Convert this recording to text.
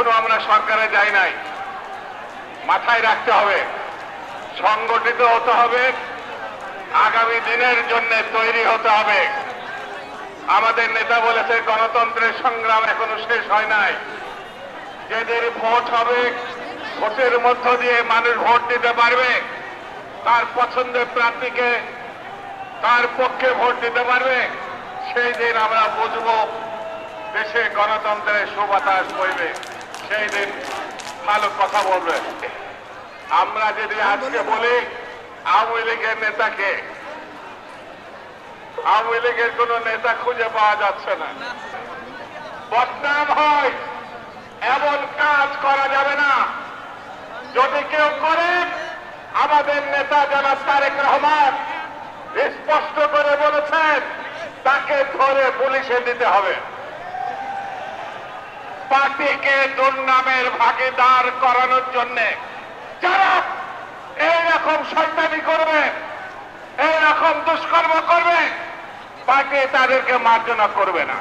এখনও আমরা সরকারে যাই নাই। মাথায় রাখতে হবে, সংগঠিত হতে হবে, আগামী দিনের জন্য তৈরি হতে হবে। আমাদের নেতা বলেছে, গণতন্ত্রের সংগ্রাম এখনও শেষ হয় নাই। যেদের ভোট হবে, ভোটের মধ্য দিয়ে মানুষ ভোট দিতে পারবে। তার পছন্দের প্রার্থীকে তার পক্ষে ভোট দিতে পারবে। সেই দিন আমরা বুঝব, দেশে গণতন্ত্রের সুবাতাস বইবে। সেই দিন ভালো কথা বলবে। আমরা যদি আজকে বলি, আওয়ামী লীগের নেতাকে, আওয়ামী লীগের কোন নেতা খুঁজে পাওয়া যাচ্ছে না। বদনাম হয়, এমন কাজ করা যাবে না। যদি কেউ করে, আমাদের নেতা জনাব তারেক রহমান স্পষ্ট করে বলেছেন, তাকে ধরে পুলিশে দিতে হবে। পার্টিকে দুর্নামের ভাগিদার করানোর জন্য যারা এইরকম শয়তানি করবে, এইরকম দুষ্কর্ম করবে, পার্টি তাদেরকে মার্জনা করবে না।